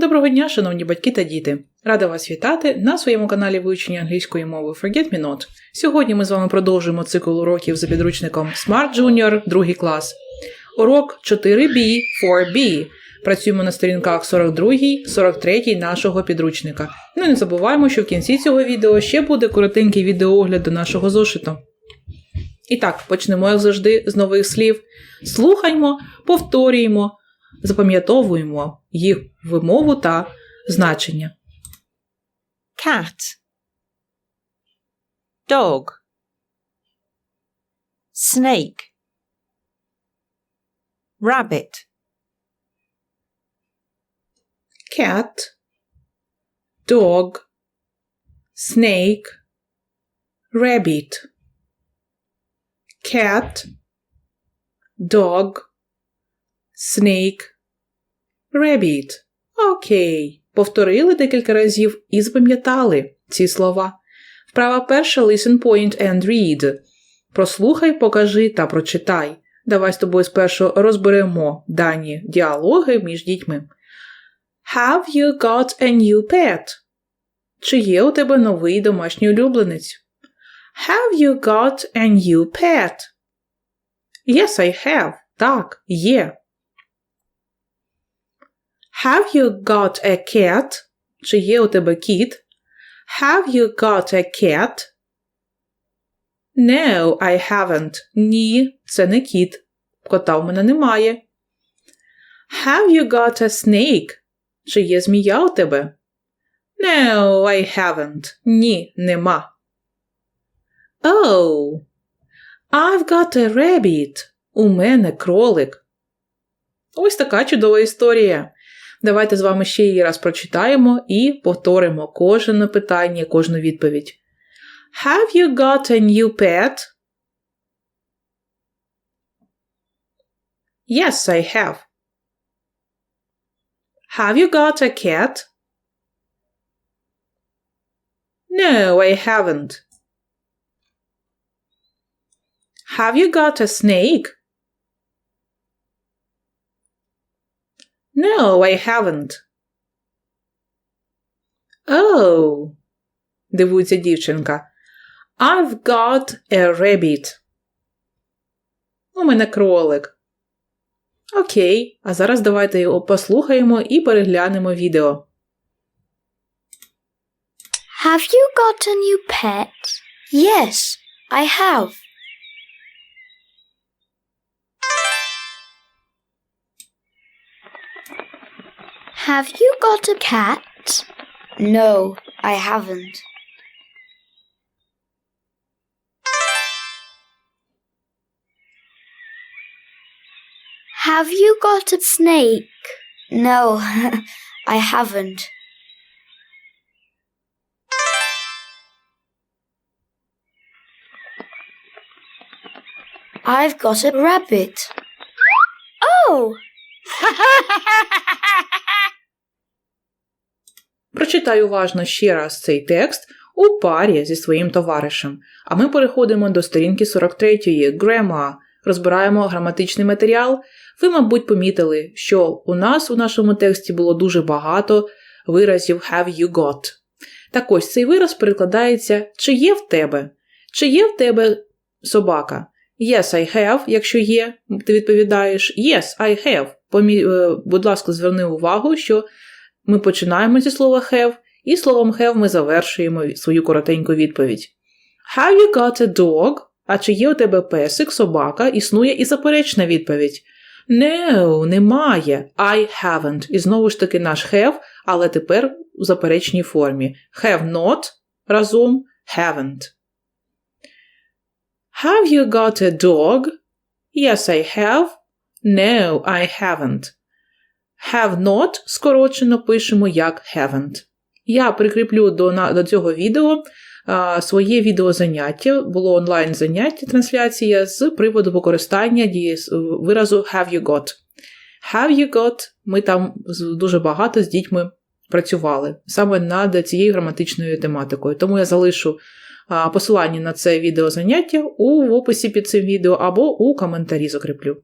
Доброго дня, шановні батьки та діти! Рада вас вітати на своєму каналі вивчення англійської мови Forget Me Not. Сьогодні ми з вами продовжуємо цикл уроків за підручником Smart Junior, другий клас. Урок 4B, 4B. Працюємо на сторінках 42, 43 нашого підручника. Ну і не забуваємо, що в кінці цього відео ще буде коротенький відеоогляд до нашого зошиту. І так, почнемо, як завжди, з нових слів. Слухаймо, повторюємо, запам'ятовуємо їх вимову та значення. cat dog snake rabbit cat, dog, snake, rabbit. Cat, dog, snake, rabbit. Окей. Повторили декілька разів і запам'ятали ці слова. Вправа перша listen point and read. Прослухай, покажи та прочитай. Давай з тобою спершу розберемо дані діалоги між дітьми. Have you got a new pet? Чи є у тебе новий домашній улюбленець? Have you got a new pet? Yes, I have. Так, є. Have you got a cat? Чи є у тебе кіт? Have you got a cat? No, I haven't. Ні, це не кіт. Кота в мене немає. Have you got a snake? Чи є змія у тебе? No, I haven't. Ні, нема. Oh, I've got a rabbit. У мене кролик. Ось така чудова історія. Давайте з вами ще її раз прочитаємо і повторимо кожне питання, кожну відповідь. Have you got a new pet? Yes, I have. Have you got a cat? No, I haven't. Have you got a snake? No, I haven't. Oh, дивується дівчинка. I've got a rabbit. У мене кролик. Окей, а зараз давайте його послухаємо і переглянемо відео. Have you got a new pet? Yes, I have. Have you got a cat? No, I haven't. Have you got a snake? No, I haven't. I've got a rabbit. Oh! Прочитай уважно ще раз цей текст у парі зі своїм товаришем. А ми переходимо до сторінки 43-ї Grammar. Розбираємо граматичний матеріал. Ви, мабуть, помітили, що у нас у нашому тексті було дуже багато виразів have you got. Так ось цей вираз перекладається чи є в тебе? Чи є в тебе собака? Yes, I have, якщо є, ти відповідаєш Yes, I have. Помі... е, Будь ласка, зверни увагу, що ми починаємо зі слова have, і словом have ми завершуємо свою коротеньку відповідь. Have you got a dog? А чи є у тебе песик, собака? Існує і заперечна відповідь. No, немає. I haven't. І знову ж таки наш have, але тепер у заперечній формі. Have not разом haven't. Have you got a dog? Yes, I have. No, I haven't. Have not скорочено пишемо як haven't. Я прикріплю до, до цього відео а, своє відеозаняття, було онлайн заняття, трансляція з приводу використання виразу have you got. Have you got, ми там дуже багато з дітьми працювали саме над цією граматичною тематикою. Тому я залишу а, посилання на це відеозаняття у описі під цим відео або у коментарі закріплю.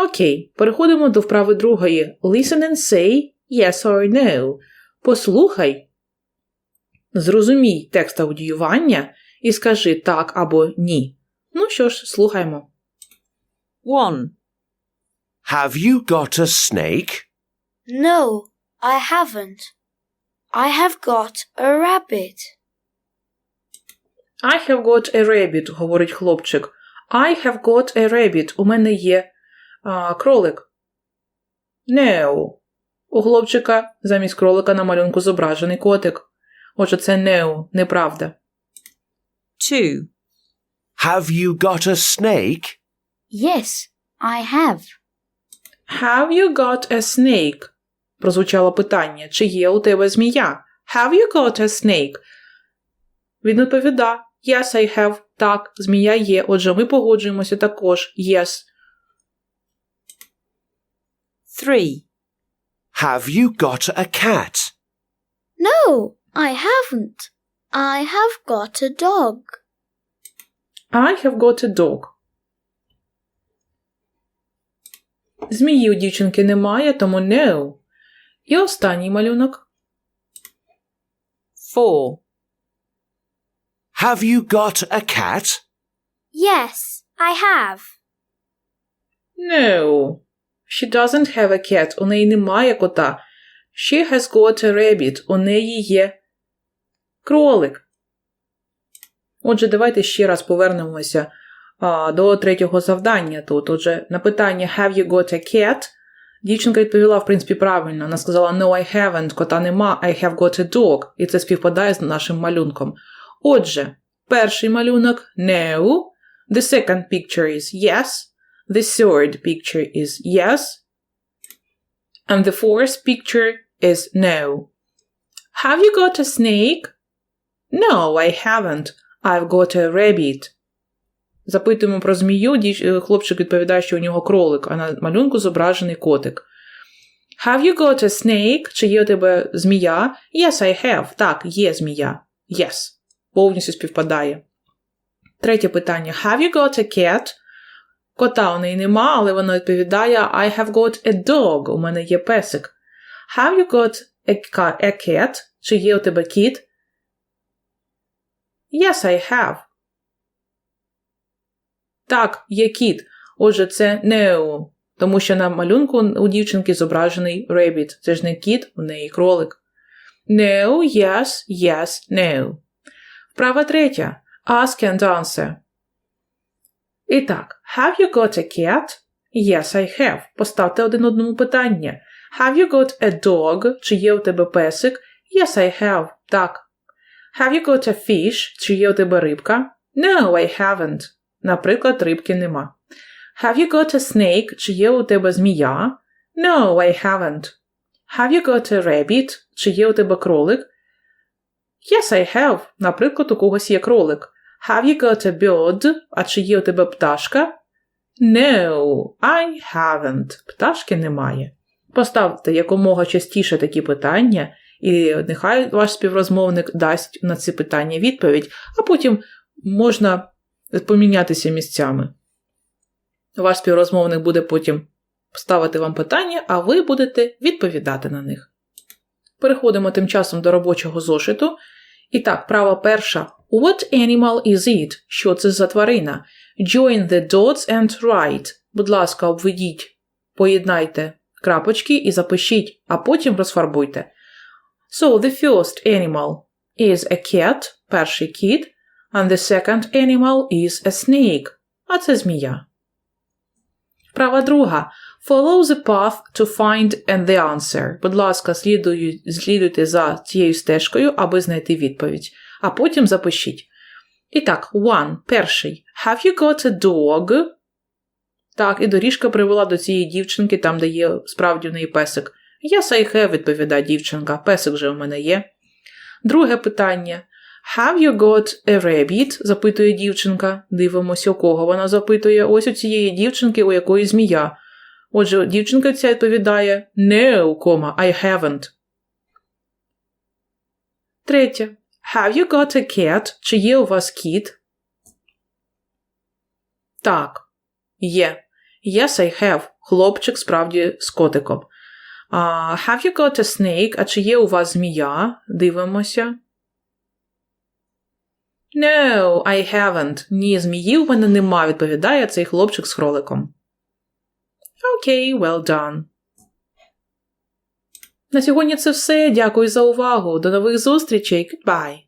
Окей, переходимо до вправи другої. Listen and say Yes or no. Послухай. Зрозумій текст аудіювання і скажи так або ні. Ну що ж, слухаймо. 1. Have you got a snake? No, I haven't. I have got a rabbit. I have got a rabbit, говорить хлопчик. I have got a rabbit. У мене є а, кролик. No. У хлопчика замість кролика на малюнку зображений котик. Отже, це no, неправда. 2. Have you got a snake? Yes, I have. Have you got a snake? Прозвучало питання. Чи є у тебе змія? Have you got a snake? Він відповіда. Yes, I have. Так, змія є. Отже, ми погоджуємося також. Yes. 3. Have you got a cat? No, I haven't. I have got a dog. I have got a dog. Змії у дівчинки немає, тому no. І останній малюнок. 4. Have you got a cat? Yes, I have. No. She doesn't have a cat. У неї немає кота. She has got a rabbit. У неї є кролик. Отже, давайте ще раз повернемося а, до третього завдання тут. Отже, на питання Have you got a cat? Дівчинка відповіла, в принципі, правильно. Вона сказала No, I haven't, кота нема, I have got a dog. І це співпадає з нашим малюнком. Отже, перший малюнок No. The second picture is yes. The third picture is yes. And the fourth picture is no. Have you got a snake? No, I haven't. I've got a rabbit. Запитуємо про змію, е, хлопчик відповідає, що у нього кролик, а на малюнку зображений котик. Have you got a snake? Чи є у тебе змія? Yes, I have. Так, є змія. Yes. Повністю співпадає. Третє питання. Have you got a cat? Кота у неї нема, але вона відповідає I have got a dog. У мене є песик. Have you got a, cat? Чи є у тебе кіт? Yes, I have. Так, є кіт. Отже, це no. Тому що на малюнку у дівчинки зображений rabbit. Це ж не кіт, у неї кролик. No, yes, yes, no. Вправа третя. Ask and answer. І так, have you got a cat? Yes, I have. Поставте один одному питання. Have you got a dog? Чи є у тебе песик? Yes, I have. Так. Have you got a fish? Чи є у тебе рибка? No, I haven't. Наприклад, рибки нема. Have you got a snake? Чи є у тебе змія? No, I haven't. Have you got a rabbit? Чи є у тебе кролик? Yes, I have. Наприклад, у когось є кролик. Have you got a bird? А чи є у тебе пташка? No, I haven't. Пташки немає. Поставте якомога частіше такі питання, і нехай ваш співрозмовник дасть на ці питання відповідь, а потім можна помінятися місцями. Ваш співрозмовник буде потім ставити вам питання, а ви будете відповідати на них. Переходимо тим часом до робочого зошиту. І так, права перша. What animal is it? Що це за тварина? Join the dots and write. Будь ласка, обведіть, поєднайте крапочки і запишіть, а потім розфарбуйте. So, the first animal is a cat, перший кіт, and the second animal is a snake, а це змія. Права друга. Follow the path to find and the answer. Будь ласка, слідуй, слідуйте за цією стежкою, аби знайти відповідь. А потім запишіть. І так, one. Перший. Have you got a dog? Так, і доріжка привела до цієї дівчинки, там, де є справді в неї песик. Yes, I have, відповідає дівчинка. Песик же в мене є. Друге питання. Have you got a rabbit? запитує дівчинка. Дивимося, у кого вона запитує. Ось у цієї дівчинки, у якої змія. Отже, дівчинка ця відповідає No, I haven't. Третє. Have you got a cat? Чи є у вас кіт? Так, є. Yes, I have. Хлопчик справді з котиком. А, have you got a snake? А чи є у вас змія? Дивимося. No, I haven't. Ні, змії у мене нема, відповідає цей хлопчик з кроликом. Окей, well done. На сьогодні це все. Дякую за увагу. До нових зустрічей. Goodbye.